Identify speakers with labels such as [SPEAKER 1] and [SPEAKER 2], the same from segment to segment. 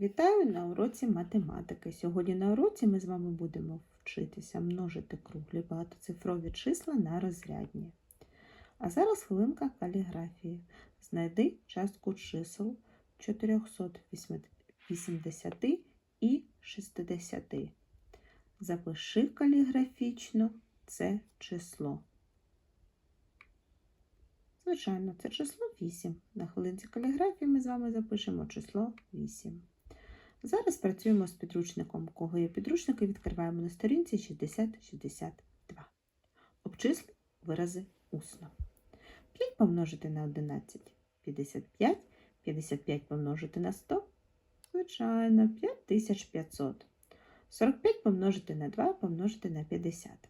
[SPEAKER 1] Вітаю на уроці математики. Сьогодні на уроці ми з вами будемо вчитися множити круглі багатоцифрові числа на розрядні. А зараз хвилинка каліграфії. Знайди частку чисел 480 і 60. Запиши каліграфічно це число. Звичайно, це число 8. На хвилинці каліграфії ми з вами запишемо число 8. Зараз працюємо з підручником. Кого є підручники, відкриваємо на сторінці 60-62. Обчисли вирази усно. 5 помножити на 11 55. 55 помножити на 100. Звичайно, 5500. 45 помножити на 2 помножити на 50.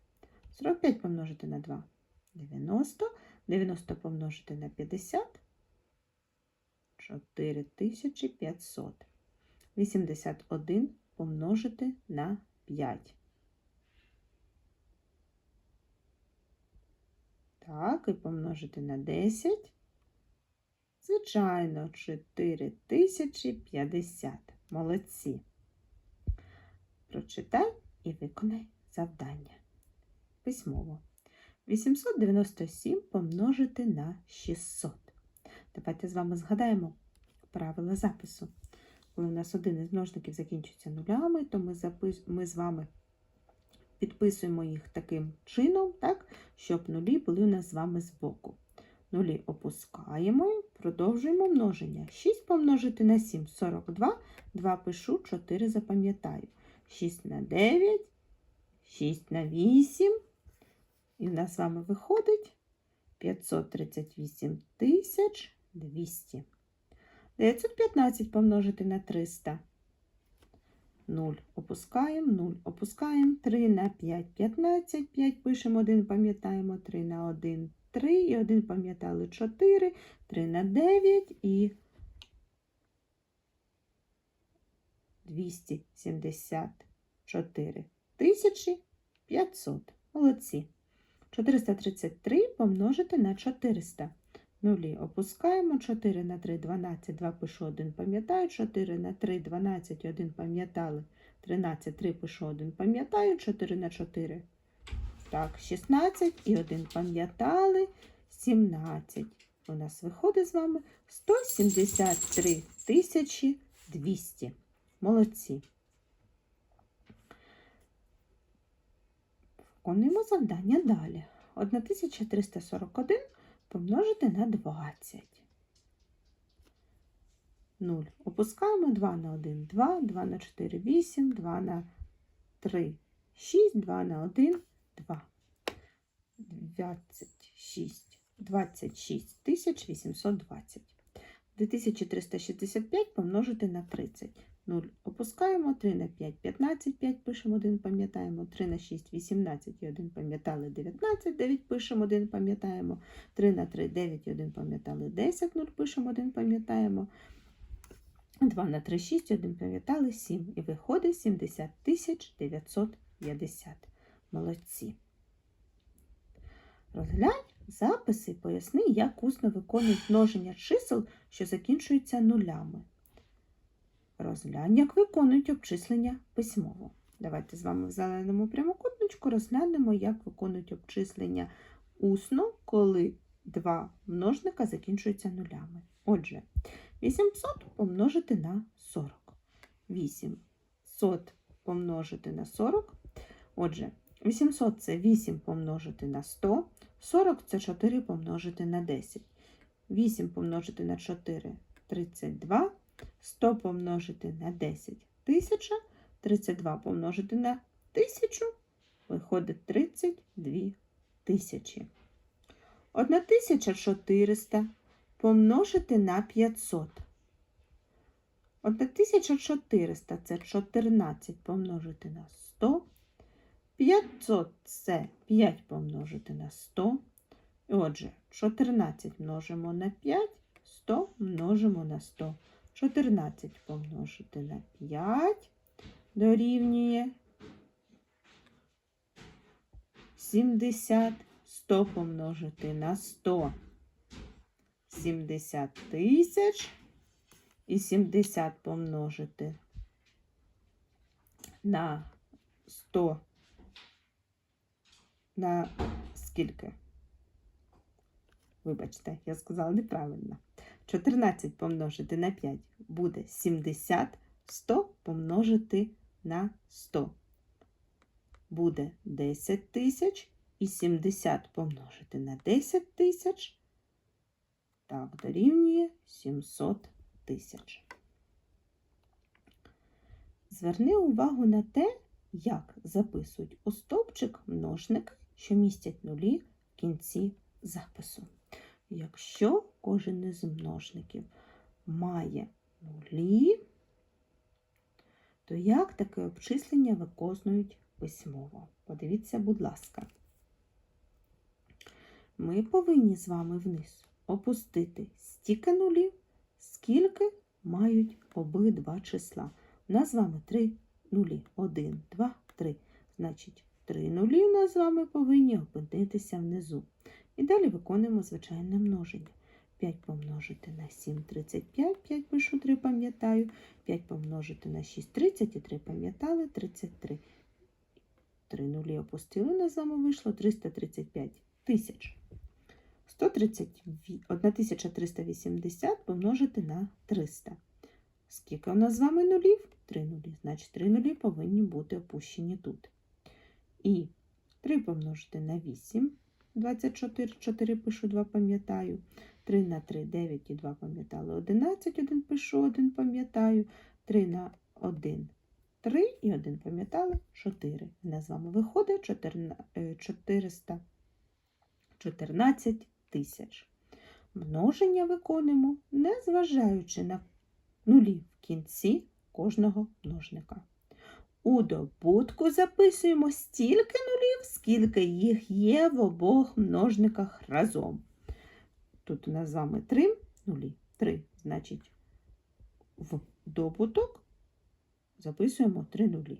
[SPEAKER 1] 45 помножити на 2 90. 90 помножити на 50 4500. 81 помножити на 5. Так, і помножити на 10. Звичайно, 4050. Молодці. Прочитай і виконай завдання. Письмово. 897 помножити на 600. Давайте з вами згадаємо правила запису. Коли у нас один із множників закінчується нулями, то ми, запис... ми з вами підписуємо їх таким чином, так, щоб нулі були у нас з вами збоку. Нулі опускаємо продовжуємо множення. 6 помножити на 7 42, 2 пишу, 4 запам'ятаю. 6 на 9, 6 на 8. І в нас з вами виходить 538 тисяч 200. 915 помножити на 300. 0 опускаємо, 0 опускаємо, 3 на 5, 15, 5 пишемо, 1 пам'ятаємо, 3 на 1, 3 і 1 пам'ятали 4, 3 на 9 і 274 тисячі 500. Молодці. 433 помножити на 400. Нулі опускаємо 4 на 3 12, 2 пишу 1 пам'ятаю, 4 на 3 12, 1 пам'ятали, 13, 3 пишу 1 пам'ятаю, 4 на 4. Так, 16 і 1 пам'ятали, 17. У нас виходить з вами 173 тисячі 200. Молодці. Виконуємо завдання далі. 1341 помножити на 20. 0. Опускаємо 2 на 1, 2, 2 на 4, 8, 2 на 3, 6, 2 на 1, 2. 26, 26 тисяч 820. 2365 помножити на 30. 0 опускаємо, 3 на 5, 15, 5 пишемо, 1 пам'ятаємо, 3 на 6, 18 і 1 пам'ятали, 19, 9 пишемо, 1 пам'ятаємо, 3 на 3, 9 і 1 пам'ятали, 10, 0 пишемо, 1 пам'ятаємо, 2 на 3, 6, 1 пам'ятали, 7. І виходить 70 950. Молодці. Розглянь записи поясни, як усно виконують множення чисел, що закінчуються нулями. Розглянь, як виконують обчислення письмово. Давайте з вами в зеленому прямокутничку розглянемо, як виконують обчислення усно, коли два множника закінчуються нулями. Отже, 800 помножити на 40. 800 помножити на 40. Отже, 800 це 8 помножити на 100. 40 це 4 помножити на 10. 8 помножити на 4 32. 100 помножити на 10 1000, 32 помножити на 1000, виходить 32 тисячі. 1400 помножити на 500. 1400 це 14 помножити на 100. 500 це 5 помножити на 100. Отже, 14 множимо на 5, 100 множимо на 100. 14 помножити на 5 дорівнює 70. 100 помножити на 100. 70 тисяч і 70 помножити на 100 на скільки? Вибачте, я сказала неправильно. 14 помножити на 5 буде 70, 100 помножити на 100 буде 10 тисяч і 70 помножити на 10 тисяч. Так, дорівнює 700 тисяч. Зверни увагу на те, як записують у стовпчик множники, що містять нулі в кінці запису. Якщо кожен із множників має нулі, то як таке обчислення виконують письмово? Подивіться, будь ласка. Ми повинні з вами вниз опустити стільки нулів, скільки мають обидва числа. У нас з вами три нулі. Один, два, три. Значить, три нулі у нас з вами повинні опинитися внизу. І далі виконуємо звичайне множення. 5 помножити на 7 35, 5 пишу 3, пам'ятаю. 5 помножити на 6 30 і 3 пам'ятали 33. 3 нулі опустили, у нас з вами вийшло 335 тисяч. 1380 помножити на 300. Скільки у нас з вами нулів? 3 нулі. Значить, 3 нулі повинні бути опущені тут. І 3 помножити на 8. 24, 4 пишу, 2 пам'ятаю. 3 на 3, 9 і 2 пам'ятали. 11, 1 пишу, 1 пам'ятаю. 3 на 1, 3 і 1 пам'ятали, 4. У нас з вами виходить 414 тисяч. Множення виконуємо, незважаючи на нулі в кінці кожного множника. У добутку записуємо стільки нулів, скільки їх є в обох множниках разом. Тут у нас з вами 3 нулі. 3, значить, в добуток записуємо 3 нулі.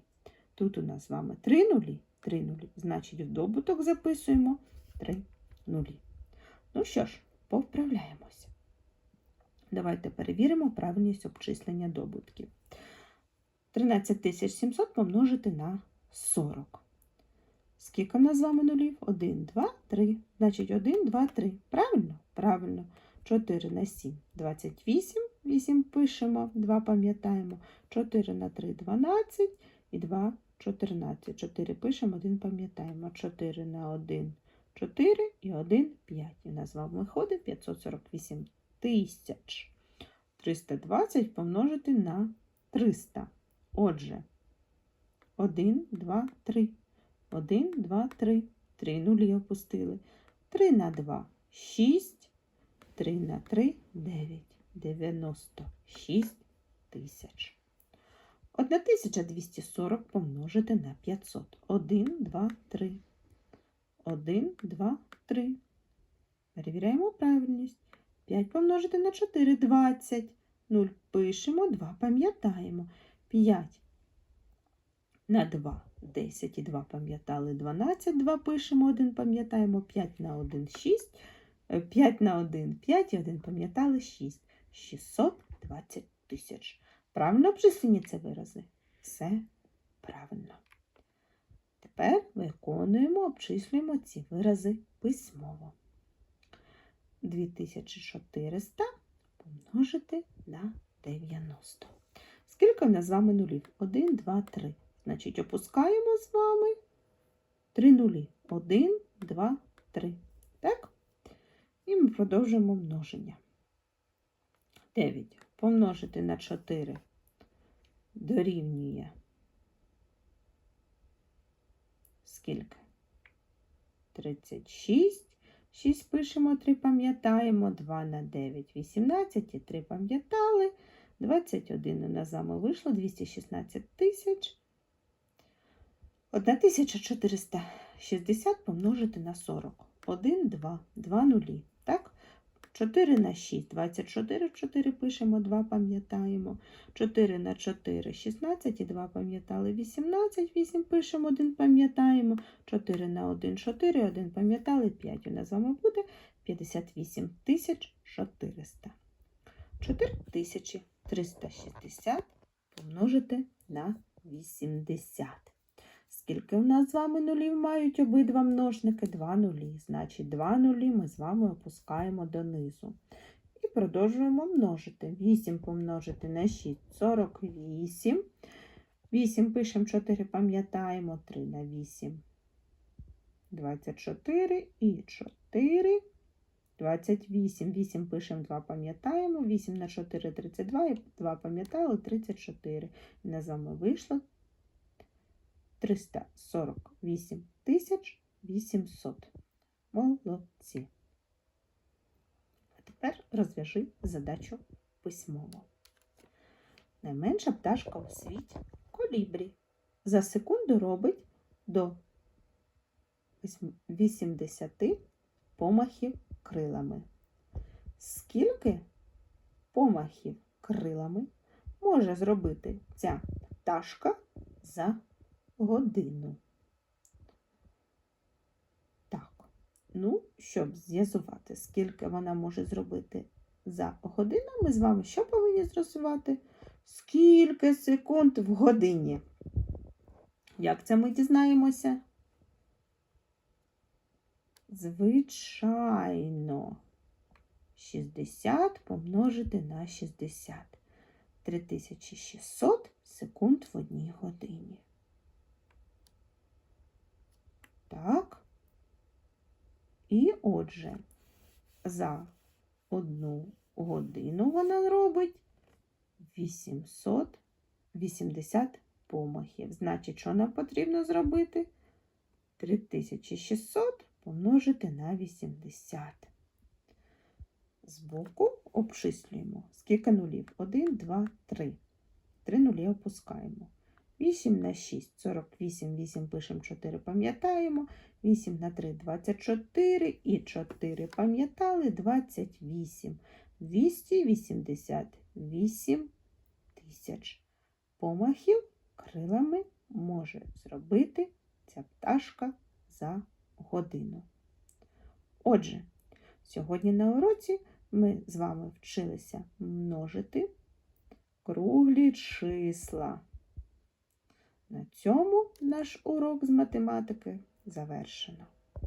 [SPEAKER 1] Тут у нас з вами 3 нулі, 3 нулі, значить, в добуток записуємо 3 нулі. Ну що ж, повправляємося. Давайте перевіримо правильність обчислення добутків. 13700 помножити на 40. Скільки в нас з вами нулів? 1, 2, 3. Значить, 1, 2, 3. Правильно? Правильно. 4 на 7 28. 8 пишемо, 2 пам'ятаємо. 4 на 3 12 і 2 14. 4 пишемо, 1 пам'ятаємо. 4 на 1 4 і 1 5. І нас з вами виходить 548 тисяч. 320 помножити на 300. Отже, 1, 2, 3. 1, 2, 3. 3 нулі опустили. 3 на 2 6. 3 на 3 9. 96 тисяч. 1240 помножити на 500. 1, 2, 3. 1, 2, 3. Перевіряємо правильність. 5 помножити на 4 20. 0 пишемо, 2 пам'ятаємо. 5 на 2 10 і 2 пам'ятали 12, 2 пишемо, 1 пам'ятаємо, 5 на 1 6, 5 на 1 5 і 1 пам'ятали 6. 620 тисяч. Правильно обчислені це вирази? Все правильно. Тепер виконуємо, обчислюємо ці вирази письмово. 2400 помножити на 90. Скільки в нас з вами нулів? 1, 2, 3. Значить, опускаємо з вами 3 нулі. 1, 2, 3. Так? І ми продовжуємо множення. 9 помножити на 4 дорівнює скільки? 36. 6 пишемо, 3 пам'ятаємо, 2 на 9, 18 і 3 пам'ятали. 21 у нас вийшло 216 тисяч. 1460 помножити на 40. 1, 2, 2 нулі. Так? 4 на 6, 24, 4 пишемо, 2 пам'ятаємо. 4 на 4, 16 і 2 пам'ятали, 18, 8 пишемо, 1 пам'ятаємо. 4 на 1, 4, 1 пам'ятали, 5 у нас вами буде 58 400. 4 тисячі 360 помножити на 80. Скільки у нас з вами нулів мають обидва множники? Два нулі. Значить, два нулі ми з вами опускаємо донизу. І продовжуємо множити. 8 помножити на 6 – 48. 8 пишемо 4, пам'ятаємо, 3 на 8 – 24 і 4 – 28. 8 пишемо 2, пам'ятаємо, 8 на 4 – 32, і 2 пам'ятали, 34. І на з вийшло 348 тисяч 800. Молодці. А тепер розв'яжи задачу письмово. Найменша пташка у світі колібрі. За секунду робить до 80 помахів крилами. Скільки помахів крилами може зробити ця пташка за годину? Так, ну, щоб з'ясувати, скільки вона може зробити за годину, ми з вами що повинні з'ясувати? Скільки секунд в годині? Як це ми дізнаємося? Звичайно, 60 помножити на 60. 3600 секунд в одній годині. Так. І отже, за одну годину вона робить 880 помахів. Значить, що нам потрібно зробити? 3600 помножити на 80. Збоку обчислюємо. Скільки нулів? 1, 2, 3. 3 нулі опускаємо. 8 на 6 – 48, 8 пишемо 4, пам'ятаємо. 8 на 3 – 24 і 4 пам'ятали 28. 288 тисяч помахів крилами може зробити ця пташка за годину. Отже, сьогодні на уроці ми з вами вчилися множити круглі числа. На цьому наш урок з математики завершено.